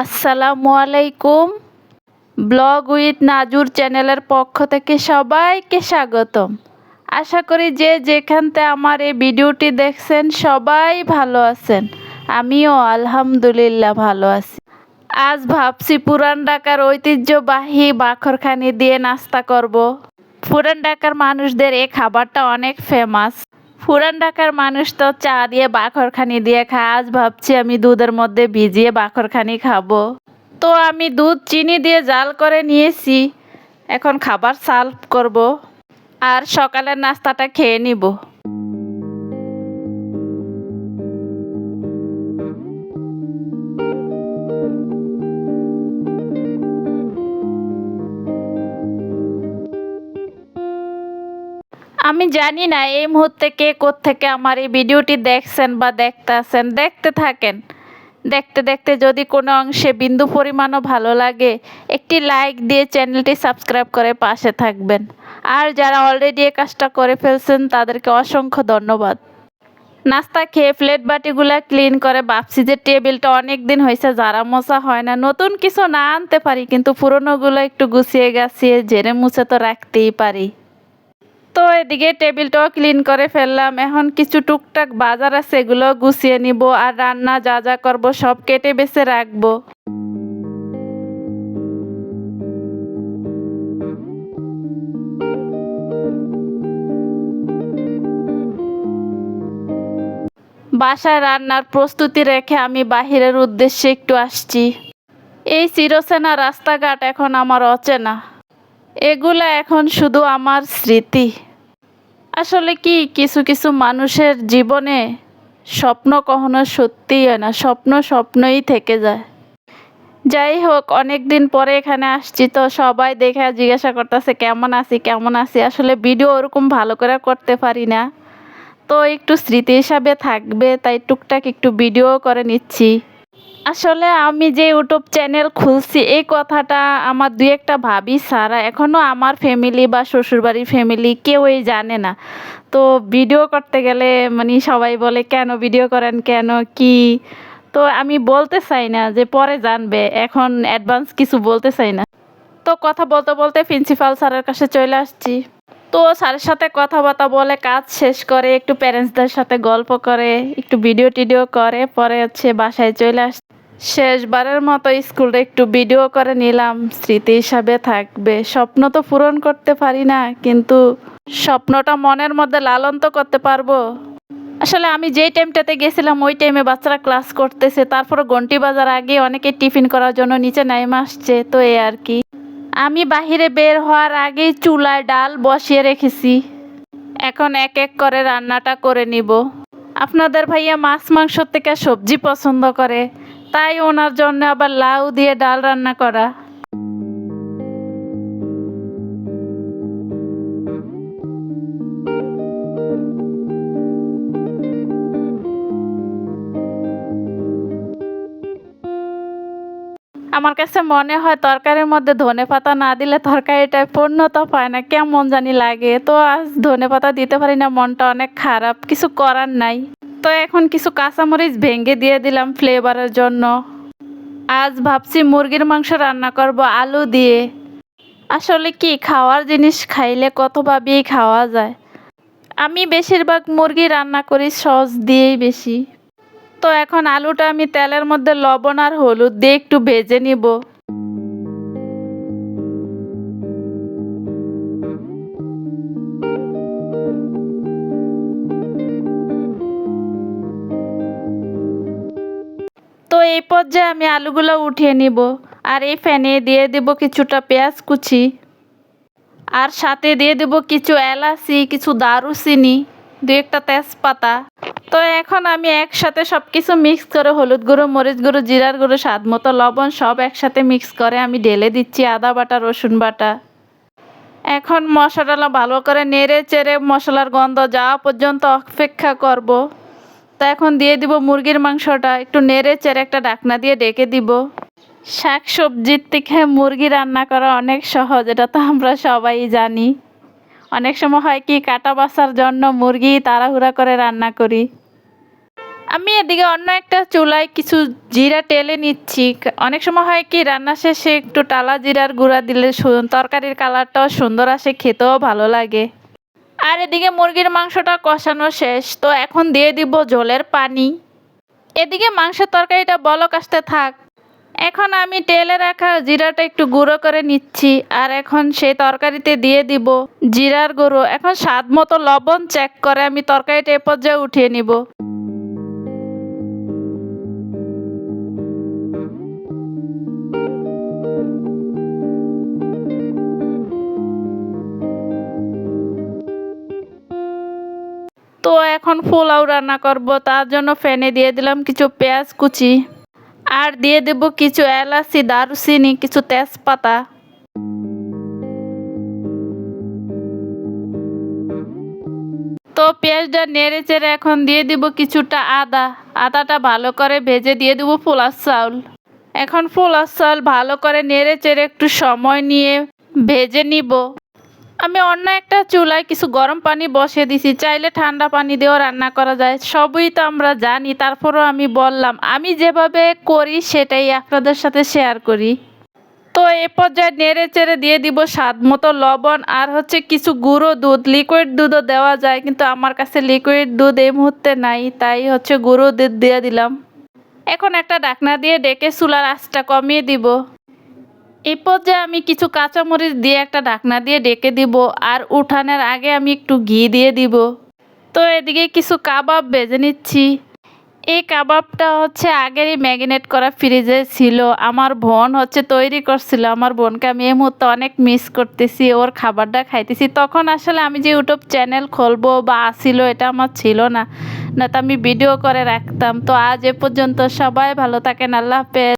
আসসালামু আলাইকুম। Blog with নাজুর চ্যানেলের পক্ষ থেকে সবাইকে স্বাগতম। আশা করি যে যেখানতে আমার এই ভিডিওটি দেখছেন সবাই ভালো আছেন। আমিও আলহামদুলিল্লাহ ভালো আছি। আজ ভাবছি পুরান ঢাকার ঐতিহ্যবাহী বাখরখানি দিয়ে নাস্তা করব। পুরান ঢাকার মানুষদের এই খাবারটা অনেক ফেমাস পুরান ঢাকার মানুষ তো চা দিয়ে বাখরখানি দিয়ে খায়। আজ ভাবছি আমি দুধের মধ্যে ভিজিয়ে বাখরখানি খাব। তো আমি দুধ, চিনি দিয়ে জাল করে নিয়েছি। এখন খাবার সার্ভ করব। আর সকালের নাস্তাটা খেয়ে নিব। আমি জানি না এই মুহূর্তে কে থেকে আমার এই ভিডিওটি দেখছেন বা দেখতে আছেন। দেখতে থাকেন। দেখতে দেখতে যদি কোনো অংশে বিন্দু পরিমাণও ভালো লাগে, একটি লাইক দিয়ে চ্যানেলটি সাবস্ক্রাইব করে পাশে থাকবেন। আর যারা অলরেডি এই কাজটা করে ফেলছেন, তাদেরকে অসংখ্য ধন্যবাদ। নাস্তা খেয়ে প্লেট বাটিগুলো ক্লিন করে ভাবছি যে টেবিলটা অনেক দিন হয়েছে যারা মশা হয় না। নতুন কিছু না আনতে পারি, কিন্তু পুরনোগুলো একটু গুছিয়ে গাছিয়ে জেরে মুছে তো রাখতেই পারি। তো এদিকে টেবিলটাও ক্লিন করে ফেললাম। এখন কিছু টুকটাক বাজার আছে, এগুলো গুছিয়ে নিব আর রান্না যা যা করব সব কেটে বেছে রাখব। বাসায় রান্নার প্রস্তুতি রেখে আমি বাহিরের উদ্দেশ্যে একটু আসছি। এই চিরসেনা রাস্তাঘাট এখন আমার অচেনা। এগুলা এখন শুধু আমার স্মৃতি। আসলে কি, কিছু কিছু মানুষের জীবনে স্বপ্ন কখনো সত্যিই হয় না, স্বপ্ন স্বপ্নই থেকে যায়। যাই হোক অনেক দিন পরে এখানে আসছি তো সবাই দেখে জিজ্ঞাসা করতেছে, কেমন আছি কেমন আছি? আসলে ভিডিও ওরকম ভালো করে করতে পারি না। তো একটু স্মৃতি হিসাবে থাকবে, তাই টুকটাক একটু ভিডিও করে নিচ্ছি। আসলে আমি যে ইউটিউব চ্যানেল খুলছি, এই কথাটা আমার দুই একটা ভাবি সারা এখনও আমার ফ্যামিলি বা শ্বশুরবাড়ির ফ্যামিলি কেউই জানে না। তো ভিডিও করতে গেলে মানে সবাই বলে, কেন ভিডিও করেন কেন? কি? তো আমি বলতে চাই না যে পরে জানবে, এখন অ্যাডভান্স কিছু বলতে চাই না। তো কথা বলতে বলতে প্রিন্সিপাল স্যারের কাছে চলে আসছি। তো স্যারের সাথে কথাবার্তা বলে কাজ শেষ করে, একটু প্যারেন্টসদের সাথে গল্প করে, একটু ভিডিও টিডিও করে, পরে হচ্ছে বাসায় চলে আস, শেষবারের মতো স্কুলটা একটু ভিডিও করে নিলাম। স্মৃতি হিসাবে থাকবে। স্বপ্ন তো পূরণ করতে পারি না, কিন্তু স্বপ্নটা মনের মধ্যে লালন তো করতে পারব। আসলে আমি যেই টাইমটাতে গেছিলাম, ওই টাইমে বাচ্চারা ক্লাস করতেছে। তারপরে ঘন্টি বাজার আগে অনেকে টিফিন করার জন্য নিচে নাইমে আসছে, তো এই আর কি। আমি বাহিরে বের হওয়ার আগেই চুলায় ডাল বসিয়ে রেখেছি। এখন এক এক করে রান্নাটা করে নিব। আপনাদের ভাইয়া মাছ মাংস থেকে সবজি পছন্দ করে, তাই ওনার জন্য আবার লাউ দিয়ে ডাল রান্না করা। আমার কাছে মনে হয় তরকারির মধ্যে ধনে পাতা না দিলে তরকারিটা পূর্ণতা পায় না। কেমন জানি লাগে। তো আজ ধনে পাতা দিতে পারি না, মনটা অনেক খারাপ। কিছু করার নাই। তো এখন কিছু কাঁচামরিচ ভেঙে দিয়ে দিলাম ফ্লেভারের জন্য। আজ ভাবছি মুরগির মাংস রান্না করব আলু দিয়ে। আসলে কি, খাওয়ার জিনিস খাইলে কতভাবেই খাওয়া যায়? আমি বেশিরভাগ মুরগি রান্না করি সস দিয়েই বেশি। তো এখন আলুটা আমি তেলের মধ্যে লবণ আর হলুদ দিয়ে একটু ভেজে নিব। তো এই পর্যায়ে আমি আলুগুলো উঠিয়ে নিব আর এই ফ্যানে দিয়ে দেব কিছুটা পেঁয়াজ কুচি। আর সাথে দিয়ে দেব কিছু এলাচি, কিছু দারুচিনি। দু একটা তেজপাতা। তো এখন আমি একসাথে সব কিছু মিক্স করে হলুদ গুঁড়ো, মরিচ গুঁড়ো, জিরার গুঁড়ো, স্বাদ মতো লবণ সব একসাথে মিক্স করে আমি ঢেলে দিচ্ছি আদা বাটা, রসুন বাটা। এখন মশলাটা ভালো করে নেড়ে চেড়ে মশলার গন্ধ যাওয়া পর্যন্ত অপেক্ষা করব। তো এখন দিয়ে দিব মুরগির মাংসটা, একটু নেড়ে চেড়ে একটা ডাকনা দিয়ে ডেকে দিব। শাক সবজির থেকে মুরগি রান্না করা অনেক সহজ, এটা তো আমরা সবাই জানি। অনেক সময় হয় কি, কাটা বাসার জন্য মুরগি তাড়াহুড়া করে রান্না করি। আমি এদিকে অন্য একটা চুলায় কিছু জিরা টেলে নিচ্ছি। অনেক সময় হয় কি, রান্না শেষে একটু টালা জিরার গুঁড়া দিলে তরকারির কালারটাও সুন্দর আসে, খেতেও ভালো লাগে। আর এদিকে মুরগির মাংসটা কষানো শেষ, তো এখন দিয়ে দিব জলের পানি। এদিকে মাংসের তরকারিটা বলক আসতে থাক। এখন আমি তেলে রাখা জিরাটা একটু গুঁড়ো করে নিচ্ছি, আর এখন সেই তরকারিতে দিয়ে দিব জিরার গুঁড়ো। এখন স্বাদ মতো লবণ চেক করে আমি তরকারিটা এ পর্যায়ে উঠিয়ে নিব। তো এখন পোলাও রান্না করব, তার জন্য ফ্যানে দিয়ে দিলাম কিছু পেঁয়াজ কুচি। আর দিয়ে দেব কিছু এলাচি, দারুচিনি, কিছু তেজপাতা। তো পেঁয়াজটা নেড়ে চেড়ে এখন দিয়ে দিব কিছুটা আদা। আদাটা ভালো করে ভেজে দিয়ে দেবো পোলার চাউল। এখন পোলার চাউল ভালো করে নেড়ে চেড়ে একটু সময় নিয়ে ভেজে নিব। আমি অন্য একটা চুলায় কিছু গরম পানি বসিয়ে দিছি। চাইলে ঠান্ডা পানি দিয়েও রান্না করা যায়। সবই তো আমরা জানি, তারপরেও আমি বললাম, আমি যেভাবে করি সেটাই আপনাদের সাথে শেয়ার করি। তো এ পর্যায়ে নেড়ে চেড়ে দিয়ে দিব স্বাদ মতো লবণ আর হচ্ছে কিছু গুঁড়ো দুধ। লিকুইড দুধও দেওয়া যায়, কিন্তু আমার কাছে লিকুইড দুধ এই মুহূর্তে নাই, তাই হচ্ছে গুঁড়ো দুধ দিয়ে দিলাম। এখন একটা ডাকনা দিয়ে ডেকে চুলার আঁচটা কমিয়ে দিব। এই পর্যায়ে আমি কিছু কাঁচামরিচ দিয়ে একটা ঢাকনা দিয়ে ডেকে দিব আর উঠানের আগে আমি একটু ঘি দিয়ে দিব। তো এদিকে কিছু কাবাব ভেজে নিচ্ছি। এই কাবাবটা হচ্ছে আগেরই ম্যাগিনেট করা ফ্রিজে ছিল। আমার বোন হচ্ছে তৈরি করছিল। আমার বোনকে আমি এই মুহূর্তে অনেক মিস করতেছি, ওর খাবারটা খাইতেছি। তখন আসলে আমি যে ইউটিউব চ্যানেল খুলবো বা আসিল এটা আমার ছিল না। না তো আমি ভিডিও করে রাখতাম। তো আজ এ পর্যন্ত সবাই ভালো থাকেন। আল্লাহ হাফেজ।